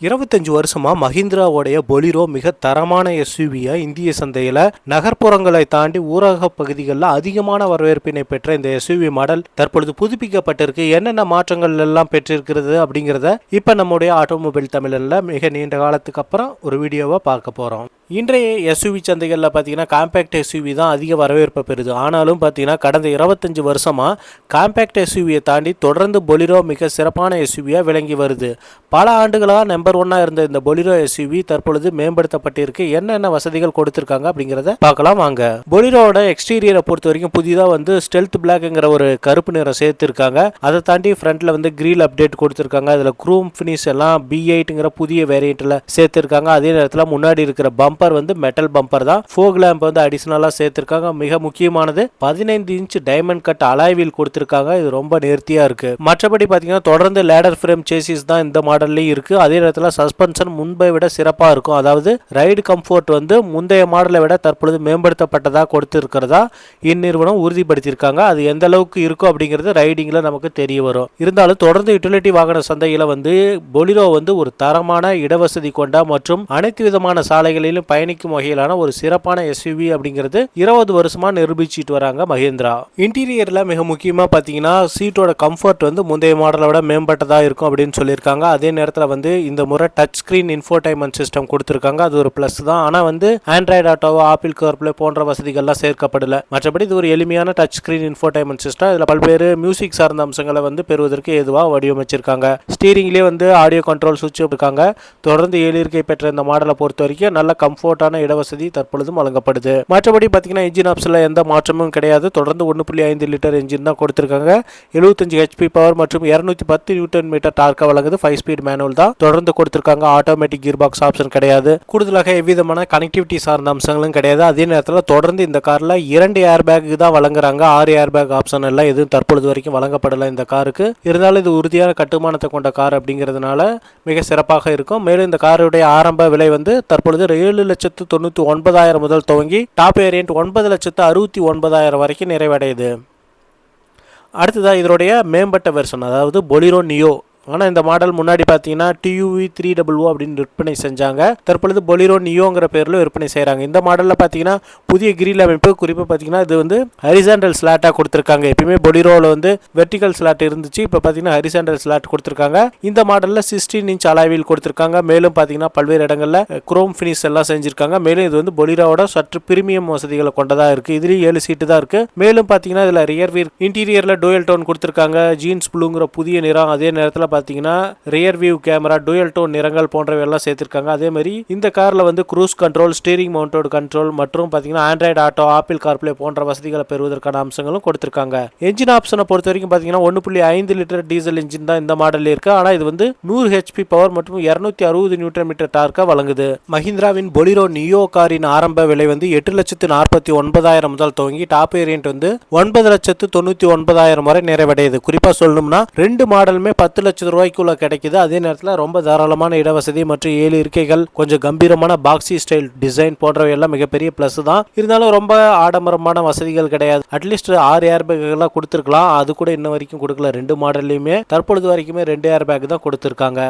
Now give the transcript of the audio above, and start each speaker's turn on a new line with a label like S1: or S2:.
S1: இருபத்தஞ்சு வருஷமா மஹிந்திராவோடைய பொலிரோ மிக தரமான எஸ்யூவியை இந்திய சந்தையில் நகர்ப்புறங்களை தாண்டி ஊரக பகுதிகளில் அதிகமான வரவேற்பினை பெற்ற இந்த எஸ்யூவி மாடல் தற்பொழுது புதுப்பிக்கப்பட்டிருக்கு. என்னென்ன மாற்றங்கள் எல்லாம் பெற்றிருக்கிறது அப்படிங்கிறத இப்போ நம்முடைய ஆட்டோமொபைல் தமிழில் மிக நீண்ட காலத்துக்கு அப்புறம் ஒரு வீடியோவை பார்க்க போகிறோம் இன்றைய எஸ்யூவி சந்தைகளில் பார்த்தீங்கன்னா காம்பேக்ட் எஸ்யூவி தான் அதிக வரவேற்பை பெறுது. ஆனாலும் பார்த்தீங்கன்னா கடந்த இருபத்தஞ்சி வருஷமாக காம்பேக்ட் எஸ்யூவியை தாண்டி தொடர்ந்து பொலிரோ மிக சிறப்பான எஸ்யூவியாக விளங்கி வருது. பல ஆண்டுகளாக நம்பர் ஒன்னாக இருந்த இந்த பொலிரோ எஸ்யூவி தற்பொழுது மேம்படுத்தப்பட்டிருக்கு. என்னென்ன வசதிகள் கொடுத்துருக்காங்க அப்படிங்கிறத பார்க்கலாம் வாங்க. பொலிரோட எக்ஸ்டீரியரை பொறுத்த வரைக்கும் புதிதாக வந்து ஸ்டெல்த் பிளாக்ங்கிற ஒரு கருப்பு நிறம் சேர்த்துருக்காங்க. அதை தாண்டி ஃப்ரண்ட்டில் வந்து கிரில் அப்டேட் கொடுத்துருக்காங்க. அதில் க்ரூம் ஃபினிஷ் எல்லாம் பி எயிட்டுங்கிற புதிய வேரியண்ட்டில் சேர்த்துருக்காங்க. அதே நேரத்தில் முன்னாடி இருக்கிற பம்பர் வந்து மெட்டல் பம்பர் தான். ஃபோக் லேம்ப் வந்து அடிஷ்னலாக சேர்த்துருக்காங்க. மிக முக்கியமானது பதினைந்து இன்ச் டைமண்ட் கட் அலாய்வில் கொடுத்துருக்காங்க. இது ரொம்ப நேர்த்தியாக இருக்கு. மற்றபடி பார்த்தீங்கன்னா தொடர்ந்து லேடர் ஃப்ரேம் சேசிஸ் தான் இந்த மாடல்லையும் இருக்கு. அதே நேரத்தில் சஸ்பென்ஷன் முன்பை விட சிறப்பாக இருக்கும். அதாவது ரைடு கம்ஃபோர்ட் வந்து முந்தைய மாடலை விட தற்பொழுது மேம்படுத்தப்பட்டதாக கொடுத்துருக்கிறதா இந்நிறுவனம் உறுதிப்படுத்தியிருக்காங்க. அது எந்த அளவுக்கு இருக்கும் அப்படிங்கிறது ரைடிங்கில் நமக்கு தெரிய வரும். இருந்தாலும் தொடர்ந்து யூட்டிலிட்டி வாகன சந்தையில் வந்து பொலிரோ வந்து ஒரு தரமான இடவசதி கொண்ட மற்றும் அனைத்து விதமான சாலைகளிலும் பயணிக்கும் வகையிலான ஒரு சிறப்பான எஸ்யூவி அப்படிங்கிறது இருபது வருஷமா நிரூபிச்சிட்டு வராங்க மஹேந்திரா இன்டீரியர்ல மிக முக்கியமா பாத்தீங்கன்னா சீட்டோட கம்ஃபர்ட் வந்து முந்தைய மாடலை விட மேம்பட்டதா இருக்கும் அப்படின்னு சொல்லியிருக்காங்க. அதே நேரத்தில் வந்து இந்த முறை டச் ஸ்கிரீன் இன்ஃபோடைன்மெண்ட் சிஸ்டம் கொடுத்துருக்காங்க. அது ஒரு ப்ளஸ் தான். ஆனால் வந்து ஆண்ட்ராய்டு ஆட்டோவோ ஆப்பிள் கர்ப்ளே போன்ற வசதிகள்லாம் சேர்க்கப்படல. மற்றபடி இது ஒரு எளிமையான டச் ஸ்கிரீன் இன்ஃபோடைன்மெண்ட் சிஸ்டம் இதில் பல்வேறு மியூசிக் சார்ந்த அம்சங்களை வந்து பெறுவதற்கு ஏதுவாக வடிவமைச்சிருக்காங்க. ஸ்டீரிங்லேயே வந்து ஆடியோ கண்ட்ரோல் சுவிட்ச் இருக்காங்க தொடர்ந்து ஏழு இருக்கை பெற்ற இந்த மாடலை பொறுத்த வரைக்கும் நல்ல கம்ஃபோர்ட்டான இடவசதி தற்பொழுதும் வழங்கப்படுது. மற்றபடி பார்த்தீங்கன்னா இன்ஜின் ஆப்ஸில் எந்த மாற்றமும் கிடையாது. தொடர்ந்து ஒன்று புள்ளி ஐந்து லிட்டர் இன்ஜின் தான் கொடுத்துருக்காங்க. எழுபத்தஞ்சு ஹெச்பி பவர் மற்றும் இரநூத்தி பத்து நியூட்டன் மீட்டர் டார்க்கை வழங்குது. ஃபைவ் ஸ்பீட் மேனுவல் தான் தொடர்ந்து கொடுத்துருக்காங்க. ஆட்டோமேட்டிக் கியர் பாக்ஸ் ஆப்ஷன் கிடையாது. கூடுதலாக எவ்விதமான கனெக்டிவிட்டி சார்ந்த அம்சங்களும் கிடையாது. அதே நேரத்தில் தொடர்ந்து இந்த காரில் இரண்டு ஏர் பேக் தான் வழங்குறாங்க. ஆறு ஏர் பேக் ஆப்ஷன் எல்லாம் எதுவும் தற்பொழுது வரைக்கும் வழங்கப்படலை இந்த காருக்கு இருந்தாலும் இது உறுதியான கட்டுமானத்தை கொண்ட கார் அப்படிங்கிறதுனால மிக சிறப்பாக இருக்கும். மேலும் இந்த காருடைய ஆரம்ப விலை வந்து தற்பொழுது ஏழு லட்சத்து தொண்ணூற்றி ஒன்பதாயிரம் முதல் துவங்கி டாப் வேரியன்ட் ஒன்பது லட்சத்து அறுபத்தி ஒன்பதாயிரம் வரைக்கும் நிறைவடையுது. அடுத்ததாக இதனுடைய மேம்பட்ட வெர்ஷன் அதாவது பொலிரோ நியோ ஆனால் இந்த மாடல் முன்னாடி பார்த்தீங்கன்னா டியூவி த்ரீ டபுள் ஓ அப்படின்னு விற்பனை செஞ்சாங்க. தற்பொழுது பொலிரோ நியோங்கிற பேரில் விற்பனை செய்கிறாங்க இந்த மாடலில் பார்த்தீங்கன்னா புதிய கிரில் அமைப்பு. குறிப்பாக பார்த்தீங்கன்னா இது வந்து ஹரிசாண்டல் ஸ்லாட்டாக கொடுத்துருக்காங்க. எப்பயுமே பொலிரோவில் வந்து வெர்டிகல் ஸ்லாட் இருந்துச்சு. இப்போ பார்த்தீங்கன்னா ஹரிசாண்டல் ஸ்லாட் கொடுத்துருக்காங்க. இந்த மாடலில் சிக்ஸ்டீன் இன்ச் அலாவில் கொடுத்துருக்காங்க. மேலும் பார்த்தீங்கன்னா பல்வேறு இடங்களில் குரோம் ஃபினிஷ் எல்லாம் செஞ்சுருக்காங்க. மேலும் இது வந்து பொலிரோட சற்று பிரீமியம் வசதிகளை கொண்டதாக இருக்குது இதுலேயும் ஏழு சீட்டு தான் இருக்குது மேலும் பார்த்தீங்கன்னா இதில் ரியர்வீர் இன்டீரியரில் டோயல் டோன் கொடுத்துருக்காங்க. ஜீன்ஸ் ப்ளூங்கிற புதிய நிறம் அதே நேரத்தில் பார்த்தீங்கன்னா rear view camera dual tone நிறங்கள் போன்றவை எல்லாம் சேர்த்திருக்காங்க. அதே மாதிரி இந்த காரில் வந்து க்ரூஸ் கண்ட்ரோல் ஸ்டீரிங் மவுண்டோடு கண்ட்ரோல் மற்றும் பார்த்தீங்கன்னா ஆண்ட்ராய்டு ஆட்டோ ஆப்பிள் கார்ப்ளே போன்ற வசதிகளை பெறுவதற்கான அம்சங்களும் கொடுத்திருக்காங்க. என்ஜின் ஆப்ஷனை பொறுத்த வரைக்கும் பார்த்தீங்கன்னா ஒன்று புள்ளி ஐந்து லிட்டர் டீசல் இன்ஜின் தான் இந்த மாடலில் இருக்கு. ஆனால் இது வந்து நூறு ஹெச்பி பவர் மற்றும் இரநூத்தி அறுபது நியூட்டன் மீட்டர் டார்க்காக வழங்குது. மஹிந்திராவின் பொலிரோ நியோ காரின் ஆரம்ப விலை வந்து எட்டு லட்சத்து நாற்பத்தி ஒன்பதாயிரம் முதல் துவங்கி டாப் வேரியன்ட் வந்து ஒன்பது லட்சத்து தொண்ணூற்றி ஒன்பதாயிரம் வரை நிறைவடையுது. குறிப்பாக சொல்லணும்னா ரெண்டு மாடலுமே பத்து லட்சம் ரூபாய்க்குள்ள கிடைக்குது. அதே நேரத்தில் ரொம்ப தாராளமான இடவசதி மற்றும் ஏழு இருக்கைகள் கொஞ்சம் கம்பீரமான பாக்ஸி ஸ்டைல் டிசைன் போன்றவை எல்லாம் மிகப்பெரிய பிளஸ் தான். இருந்தாலும் ரொம்ப ஆடம்பரமான வசதிகள் கிடையாது. அட்லீஸ்ட் ஆறு ஏர் பேக்கெல்லாம் கொடுத்துருக்கலாம். அது கூட இன்ன வரைக்கும் கொடுக்கல. ரெண்டு மாடல்லையுமே தற்பொழுது வரைக்குமே ரெண்டு ஏர் பேக் தான் கொடுத்துருக்காங்க.